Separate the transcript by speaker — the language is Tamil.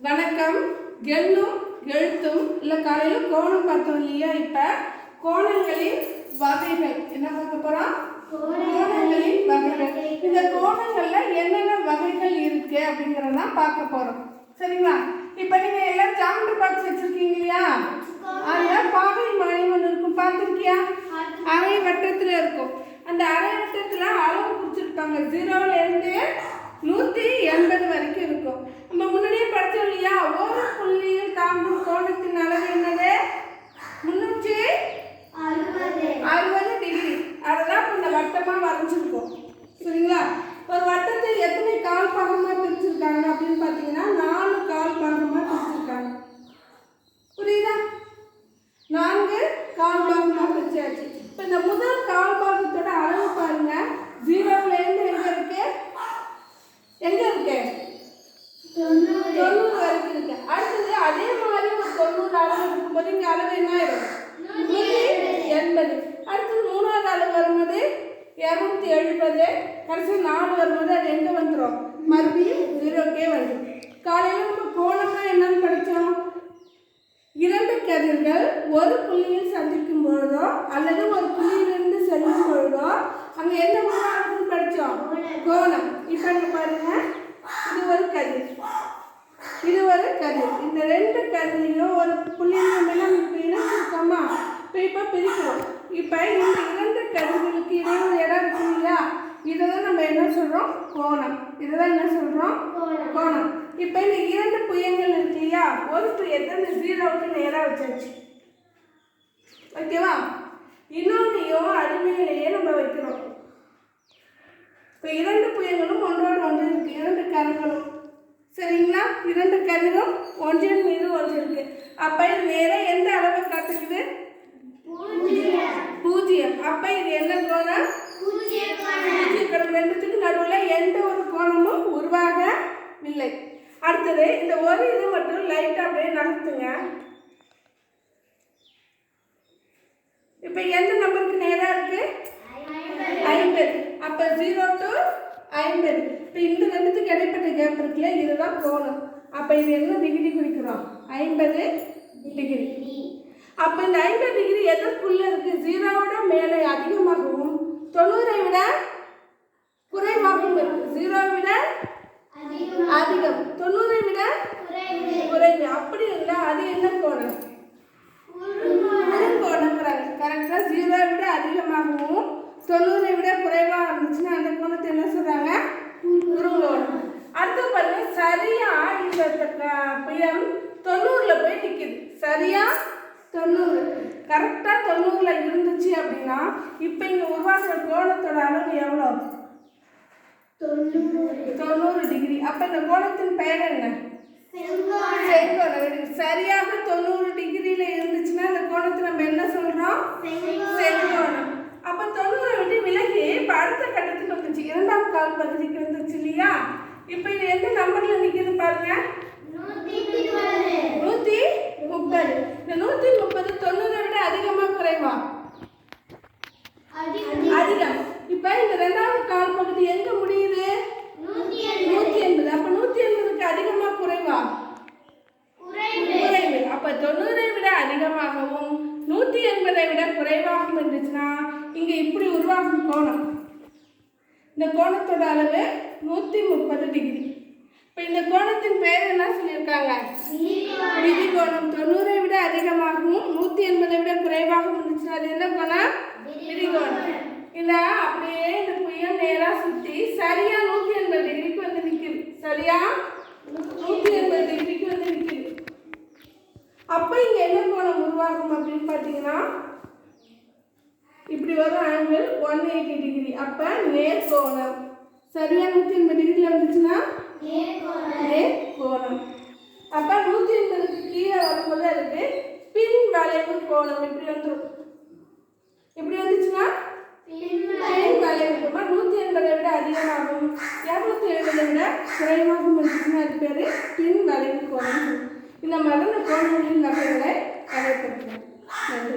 Speaker 1: வணக்கம். எண்ணும் எழுத்தும் இல்லை காலையில் கோணம் பார்த்தோம் இல்லையா இப்போ? கோணங்களின் வகைகள். என்ன பார்க்க போகிறோம் கோணங்களின் வகைகள். இந்த கோணங்கள்ல என்னென்ன வகைகள் இருக்கு அப்படிங்கிறத பார்க்க போறோம். சரிங்களா? இப்போ நீங்க எல்லாம் ஜாமெட்ரி பாக்ஸ் வச்சிருக்கீங்க இல்லையா? அதுல பாகை மணி ஒன்று இருக்கும். பார்த்துருக்கியா? அரை வட்டத்துல இருக்கும். அந்த அரை வட்டத்துல அளவு குறிச்சிருப்பாங்க ஜீரோல இருந்து நூத்தி எண்பது வரைக்கும் இருக்கும். நம்ம முன்னாடியே ஒரு புள்ளியில் தாங்கும் கோணத்தின் அளவு என்ன முன்னூற்றி அறுபது டிகிரி அதெல்லாம் இப்ப இந்த வட்டமாக வரைஞ்சிருக்கோம் சரிங்களா ஒரு வட்டத்தை எத்தனை கால் பாகமாக பிரிச்சிருக்காங்க அப்படின்னு பார்த்தீங்கன்னா நாலு கால் பாகமாக பிரிச்சிருக்காங்க புரியுதா நான்கு கால் பாகமாக பிரிச்சாச்சு இப்போ இந்த முதல் கால் பாகத்தோட அளவு பாருங்க ஜீரோவிலேருந்து எங்கே இருக்கு எங்கே இருக்கு தொண்ணூறு வரைக்கும் இருக்கு அடுத்தது அதே மாதிரி ஒரு தொண்ணூறு அளவு இங்கே அளவு என்ன ஆயிடும் எண்பது. அடுத்தது மூணாவது அளவு வரும்போது இரநூத்தி எழுபது. கடைசி நாலு வரும்போது அது எங்கே வந்து மறுபடியும் ஜீரோக்கே வந்துடும் காலையில் நம்ம கோணம்னா என்னன்னு படித்தோம் இரண்டு கதிர்கள் ஒரு புள்ளியில் சந்திக்கும் பொழுதோ அல்லது ஒரு புள்ளியிலிருந்து செல்லும் பொழுதோ அங்கே என்ன உருவாகுதுன்னு படித்தோம் கோணம் இப்போ இங்கே பாருங்க இது ஒரு கதிர் இது ஒரு கதிர் இந்த ரெண்டு கதிரையும் ஒரு நம்ம என்ன இப்போ இப்போ பிரிக்கிறோம். இப்போ இந்த இரண்டு கதிர்களுக்கு இடையே ஒரு இடம் இருக்கு இல்லையா? இதை தான் நம்ம என்ன சொல்கிறோம் கோணம். இதை தான் என்ன சொல்கிறோம் கோணம். இப்போ இந்த இரண்டு புயங்கள் இருக்கு இல்லையா? ஒரு புயத்தை இந்த ஜீரோவுக்கு நேராக வச்சாச்சு. ஓகேவா இன்னொன்றையும் அடிமையிலேயே நம்ம வைக்கிறோம். இப்போ இரண்டு புயங்களும் ஒன்றோடு ஒன்று இருக்கு. சரிங்களா? இரண்டு கதிரும் ஒன்றின் மீது ஒன்று இருக்கு அப்ப இது வேற எந்த அளவை காட்டுக்குது பூஜ்ஜியம். அப்ப இது என்ன கோணம்? பூஜ்ஜிய கோணம் ரெண்டுத்துக்கு நடுவில் எந்த ஒரு கோணமும் உருவாகவில்லை. அடுத்தது இந்த ஒரு இது மட்டும் லைட்டா அப்படியே நகர்த்துங்க இப்போ எந்த நம்பருக்கு நேரா இருக்கு ஐம்பது அப்போ ஜீரோ டு ஐம்பது. இப்போ இந்த ரெண்டுத்துக்கு இடைப்பட்ட கேப் இருக்குல்ல இதுதான் கோணம். அப்போ இது என்ன டிகிரி குறிக்கிறோம்? ஐம்பது டிகிரி அப்போ இந்த ஐம்பது டிகிரி எதற்குள்ள இருக்கு? ஜீரோவோட மேலே அதிகமாகவும் தொண்ணூறை விட குறைவாகவும் இருக்கு. ஜீரோவை விட அதிகம். தொண்ணூறை விட குறைவு. அப்படி இருந்தால் அது என்ன கோணம்? குறுங்கோணங்கிறாங்க கரெக்டாக ஜீரோவை விட அதிகமாகவும் தொண்ணூறு விட குறைவாக இருந்துச்சுன்னா அந்த கோணத்தை என்ன சொல்கிறாங்க குறுங்கோணம் அடுத்து பாருங்க சரியா இந்த த- புயம் தொண்ணூறில் போய் நிற்கிது சரியா? தொண்ணூறு. கரெக்டாக தொண்ணூறில் இருந்துச்சு அப்படின்னா இப்போ இங்கே உருவாக்குற கோணத்தோட அளவு எவ்வளோ? தொண்ணூறு. டிகிரி அப்போ இந்த கோணத்தின் பெயர் என்ன? செங்கோணம் சரியாக தொண்ணூறு டிகிரியில இருந்துச்சுன்னா அந்த கோணத்தை நம்ம என்ன சொல்றோம்? செங்கோணம் அப்ப தொண்ணூறை விட்டு விலகி இப்ப அடுத்த கட்டத்துக்கு வந்துச்சு. இரண்டாம் கால் பகுதிக்கு வந்துச்சு இல்லையா? இப்ப இது எந்த நம்பர்ல நிக்குது பாருங்க நூத்தி முப்பது இந்த நூத்தி முப்பது தொண்ணூறை விட அதிகமா குறைவா அதிகம். இப்ப இந்த ரெண்டாவது கால் பகுதி எங்க முடியுது? நூத்தி எண்பது. அப்ப நூத்தி எண்பதுக்கு அதிகமா குறைவா? குறைவு. அப்ப தொண்ணூறை விட அதிகமாகவும் நூத்தி எண்பதை விட குறைவாகவும் இருந்துச்சுன்னா இங்க இப்படி உருவாகும் கோணம். இந்த கோணத்தோட அளவு நூத்தி முப்பது டிகிரி. இப்ப இந்த கோணத்தின் பெயர் என்ன சொல்லியிருக்காங்க? விதி கோணம். தொண்ணூறை விட அதிகமாகவும் நூத்தி எண்பதை விட குறைவாகவும் இருந்துச்சுன்னா அது என்ன கோணம் விதி கோணம் இந்த அப்படியே இந்த புயல் நேரா சுத்தி சரியா நூத்தி எண்பது டிகிரிக்கு வந்து நிக்குது சரியா நூத்தி எண்பது டிகிரிக்கு வந்து நிக்குது அப்ப இங்க என்ன கோணம் உருவாகும் அப்படின்னு பார்த்தீங்கன்னா இப்படி வரும் ஆங்கிள் ஒன் எயிட்டி டிகிரி அப்ப நேர் கோணம். சரியா நூத்தி எண்பது டிகிரில வந்துச்சுன்னா? நேர் கோணம். அப்ப நூத்தி எண்பதுக்கு கீழே வரும்போது அதுக்கு பின் வளைவு கோணம் இப்படி வந்துடும் இப்படி வந்துச்சுன்னா? பின் வளைவு. நூத்தி எண்பதை விட அதிகமாகும். இரநூத்தி எழுபதை விட குறைவாகவும் இருந்துச்சுன்னா அது பேரு பின் வளைவு கோணம். இந்த மாதிரி இந்த குழந்தைகளின் நம்பிக்கைகளை நடைபெற்றோம் நன்றி.